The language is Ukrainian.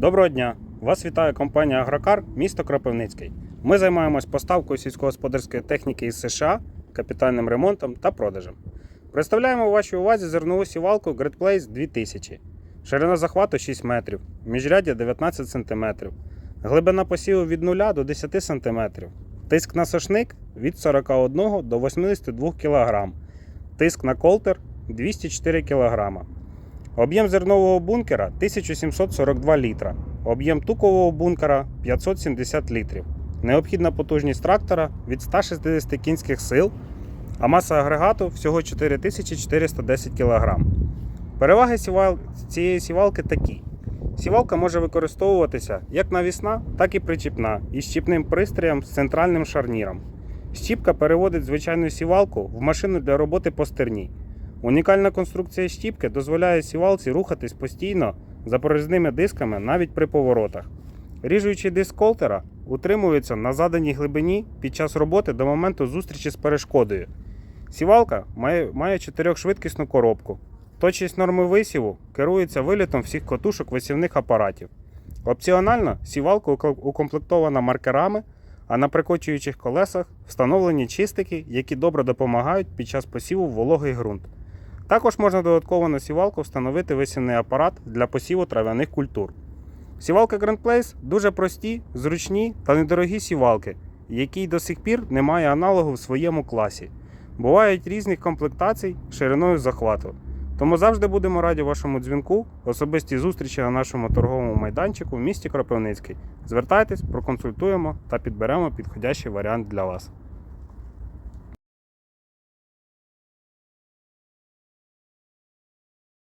Доброго дня! Вас вітає компанія Агрокар, місто Кропивницький. Ми займаємось поставкою сільськогосподарської техніки із США, капітальним ремонтом та продажем. Представляємо вашій увазі зернову сівалку Great Place 2000. Ширина захвату 6 метрів, міжряддя 19 см, глибина посіву від 0 до 10 см, тиск на сошник від 41 до 82 кг, тиск на колтер 204 кг. Об'єм зернового бункера 1742 літра. Об'єм тукового бункера 570 літрів. Необхідна потужність трактора від 160 кінських сил, а маса агрегату всього 4410 кг. Переваги цієї сівалки такі: сівалка може використовуватися як навісна, так і причіпна із щіпним пристроєм з центральним шарніром. Щіпка переводить звичайну сівалку в машину для роботи по стерні. Унікальна конструкція щіпки дозволяє сівалці рухатись постійно за прорізними дисками навіть при поворотах. Ріжучий диск колтера утримується на заданій глибині під час роботи до моменту зустрічі з перешкодою. Сівалка має, має чотирьохшвидкісну коробку. Точність норми висіву керується вилітом всіх котушок висівних апаратів. Опціонально сівалка укомплектована маркерами, а на прикочуючих колесах встановлені чистики, які добре допомагають під час посіву вологий ґрунт. Також можна додатково на сівалку встановити висівний апарат для посіву трав'яних культур. Сівалка Grand Place дуже прості, зручні та недорогі сівалки, які до сих пір немає аналогу в своєму класі. Бувають різних комплектацій шириною захвату. Тому завжди будемо раді вашому дзвінку, особисті зустрічі на нашому торговому майданчику в місті Кропивницький. Звертайтесь, проконсультуємо та підберемо підходящий варіант для вас.